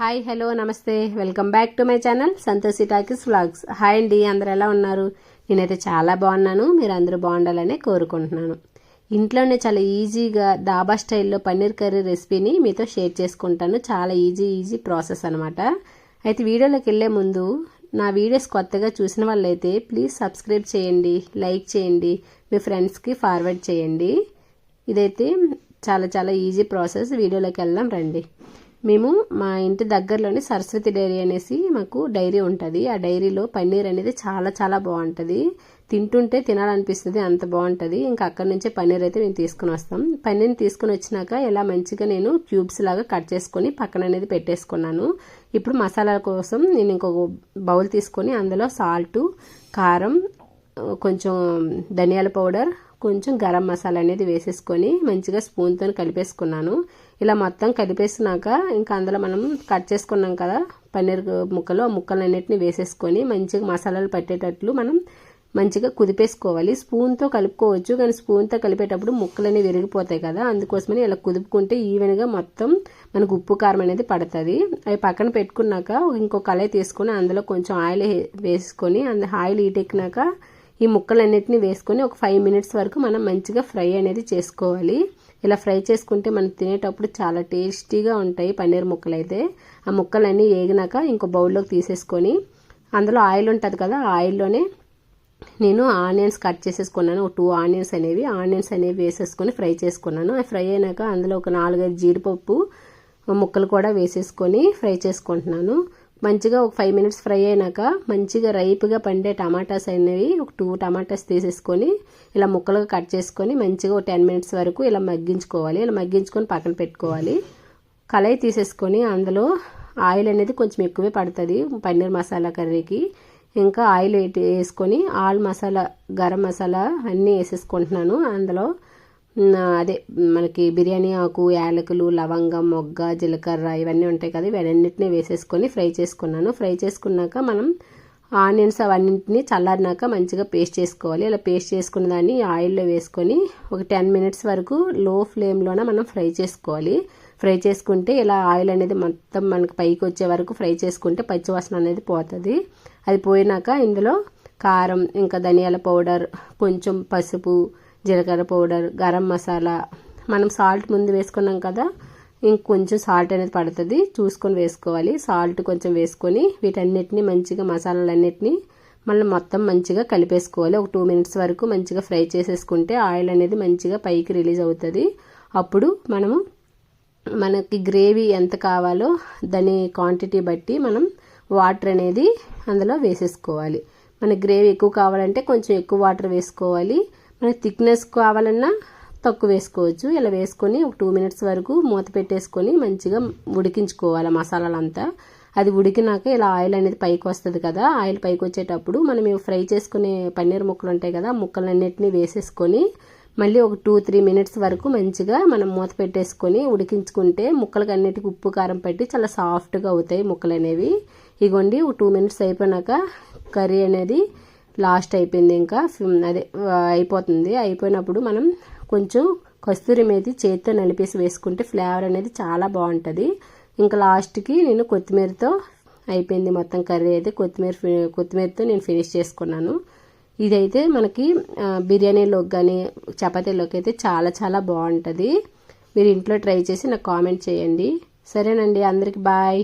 Hi hello నమస్తే. Welcome back to my channel Santoshi talkies vlogs. Hi అండి అందరు ఎలా ఉన్నారు? నేనైతే చాలా బాగున్నాను. మీరు అందరూ బాగుండాలని కోరుకుంటున్నాను. ఇంట్లోనే చాలా ఈజీగా దాబా స్టైల్లో పన్నీర్ కర్రీ రెసిపీని మీతో షేర్ చేసుకుంటాను. చాలా ఈజీ ఈజీ ప్రాసెస్ అనమాట అయితే వీడియోలోకి వెళ్ళే ముందు నా వీడియోస్ కొత్తగా చూసిన వాళ్ళైతే ప్లీజ్ సబ్స్క్రైబ్ చేయండి లైక్ చేయండి మీ ఫ్రెండ్స్కి ఫార్వర్డ్ చేయండి. ఇదైతే చాలా చాలా ఈజీ ప్రాసెస్. వీడియోలోకి వెళ్దాం రండి. మేము మా ఇంటి దగ్గరలోని సరస్వతి డైరీ అనేసి మాకు డైరీ ఉంటుంది. ఆ డైరీలో పన్నీర్ అనేది చాలా చాలా బాగుంటుంది. తింటుంటే తినాలనిపిస్తుంది అంత బాగుంటుంది. ఇంకా అక్కడ నుంచే పన్నీర్ అయితే మేము తీసుకుని వస్తాం. పన్నీర్ని తీసుకుని వచ్చినాక ఇలా మంచిగా నేను క్యూబ్స్ లాగా కట్ చేసుకొని పక్కన అనేది పెట్టేసుకున్నాను. ఇప్పుడు మసాలా కోసం నేను ఇంకొక బౌల్ తీసుకొని అందులో సాల్ట్ కారం కొంచెం ధనియాల పౌడర్ కొంచెం గరం మసాలా అనేది వేసేసుకొని మంచిగా స్పూన్తో కలిపేసుకున్నాను. ఇలా మొత్తం కలిపేసినాక ఇంకా అందులో మనం కట్ చేసుకున్నాం కదా పన్నీర్ ముక్కలు ఆ ముక్కలన్నిటిని వేసేసుకొని మంచిగా మసాలాలు పట్టేటట్లు మనం మంచిగా కుదిపేసుకోవాలి. స్పూన్తో కలుపుకోవచ్చు కానీ స్పూన్తో కలిపేటప్పుడు ముక్కలన్నీ విరిగిపోతాయి కదా అందుకోసమని ఇలా కుదుపుకుంటే ఈవెన్గా మొత్తం మనకు ఉప్పు కారం అనేది పడుతుంది. అవి పక్కన పెట్టుకున్నాక ఇంకో కళాయి తీసుకొని అందులో కొంచెం ఆయిల్ వేసుకొని అందు ఆయిల్ ఈటెక్కినాక ఈ ముక్కలన్నిటిని వేసుకొని ఒక ఫైవ్ మినిట్స్ వరకు మనం మంచిగా ఫ్రై అనేది చేసుకోవాలి. ఇలా ఫ్రై చేసుకుంటే మనం తినేటప్పుడు చాలా టేస్టీగా ఉంటాయి పన్నీర్ ముక్కలు అయితే ఆ ముక్కలన్నీ వేగినాక ఇంకో బౌల్లోకి తీసేసుకొని అందులో ఆయిల్ ఉంటుంది కదా ఆయిల్లోనే నేను ఆనియన్స్ కట్ చేసేసుకున్నాను. ఒక టూ ఆనియన్స్ అనేవి ఆనియన్స్ అనేవి వేసేసుకొని ఫ్రై చేసుకున్నాను. అవి ఫ్రై అయినాక అందులో ఒక నాలుగైదు జీడిపప్పు ముక్కలు కూడా వేసేసుకొని ఫ్రై చేసుకుంటున్నాను. మంచిగా ఒక ఫైవ్ మినిట్స్ ఫ్రై అయినాక మంచిగా రైప్గా పండే టమాటాస్ అనేవి ఒక టూ టమాటాస్ తీసేసుకొని ఇలా ముక్కలుగా కట్ చేసుకొని మంచిగా ఒక టెన్ మినిట్స్ వరకు ఇలా మగ్గించుకోవాలి. ఇలా మగ్గించుకొని పక్కన పెట్టుకోవాలి. కళాయి తీసేసుకొని అందులో ఆయిల్ అనేది కొంచెం ఎక్కువే పడుతుంది పన్నీర్ మసాలా కర్రీకి. ఇంకా ఆయిల్ వేసుకొని ఆల్ మసాలా గరం మసాలా అన్నీ వేసేసుకుంటున్నాను. అందులో అదే మనకి బిర్యానీ ఆకు యాలకులు లవంగం మొగ్గ జీలకర్ర ఇవన్నీ ఉంటాయి కదా ఇవన్నింటినీ వేసేసుకొని ఫ్రై చేసుకున్నాను. ఫ్రై చేసుకున్నాక మనం ఆనియన్స్ అవన్నింటినీ చల్లారినాక మంచిగా పేస్ట్ చేసుకోవాలి. ఇలా పేస్ట్ చేసుకున్న దాన్ని ఆయిల్లో వేసుకొని ఒక టెన్ మినిట్స్ వరకు లో ఫ్లేమ్లోనే మనం ఫ్రై చేసుకోవాలి. ఫ్రై చేసుకుంటే ఇలా ఆయిల్ అనేది మొత్తం మనకి పైకి వచ్చే వరకు ఫ్రై చేసుకుంటే పచ్చివాసన అనేది పోతుంది. అది పోయినాక ఇందులో కారం ఇంకా ధనియాల పౌడర్ కొంచెం పసుపు జీలకర్ర పౌడర్ గరం మసాలా. మనం సాల్ట్ ముందు వేసుకున్నాం కదా ఇంకొంచెం సాల్ట్ అనేది పడుతుంది. చూసుకొని వేసుకోవాలి. సాల్ట్ కొంచెం వేసుకొని వీటన్నిటిని మంచిగా మసాలాలన్నిటిని మళ్ళీ మొత్తం మంచిగా కలిపేసుకోవాలి. ఒక టూ మినిట్స్ వరకు మంచిగా ఫ్రై చేసేసుకుంటే ఆయిల్ అనేది మంచిగా పైకి రిలీజ్ అవుతుంది. అప్పుడు మనము మనకి గ్రేవీ ఎంత కావాలో దాని క్వాంటిటీ బట్టి మనం వాటర్ అనేది అందులో వేసేసుకోవాలి. మన గ్రేవీ ఎక్కువ కావాలంటే కొంచెం ఎక్కువ వాటర్ వేసుకోవాలి. మనకి థిక్నెస్ కావాలన్నా తక్కువ వేసుకోవచ్చు. ఇలా వేసుకొని ఒక టూ మినిట్స్ వరకు మూత పెట్టేసుకొని మంచిగా ఉడికించుకోవాలి మసాలాలంతా. అది ఉడికినాక ఇలా ఆయిల్ అనేది పైకి వస్తుంది కదా ఆయిల్ పైకి వచ్చేటప్పుడు మనం ఫ్రై చేసుకునే పన్నీర్ ముక్కలు ఉంటాయి కదా ముక్కలన్నింటినీ వేసేసుకొని మళ్ళీ ఒక టూ త్రీ మినిట్స్ వరకు మంచిగా మనం మూత పెట్టేసుకొని ఉడికించుకుంటే ముక్కలకి అన్నిటికి ఉప్పు కారం పెట్టి చాలా సాఫ్ట్గా అవుతాయి ముక్కలు అనేవి ఇగోండి ఒక టూ మినిట్స్ అయిపోయినాక కర్రీ అనేది లాస్ట్ అయిపోయింది ఇంకా. అదే అయిపోతుంది. అయిపోయినప్పుడు మనం కొంచెం కస్తూరి మేతి చేతితో నలిపేసి వేసుకుంటే ఫ్లేవర్ అనేది చాలా బాగుంటుంది. ఇంకా లాస్ట్కి నేను కొత్తిమీరతో అయిపోయింది మొత్తం కర్రీ అయితే. కొత్తిమీర కొత్తిమీరతో నేను ఫినిష్ చేసుకున్నాను. ఇదైతే మనకి బిర్యానీలోకి కానీ చపాతీలోకి అయితే చాలా చాలా బాగుంటుంది. మీరు ఇంట్లో ట్రై చేసి నాకు కామెంట్ చేయండి. సరేనండి అందరికి బాయ్.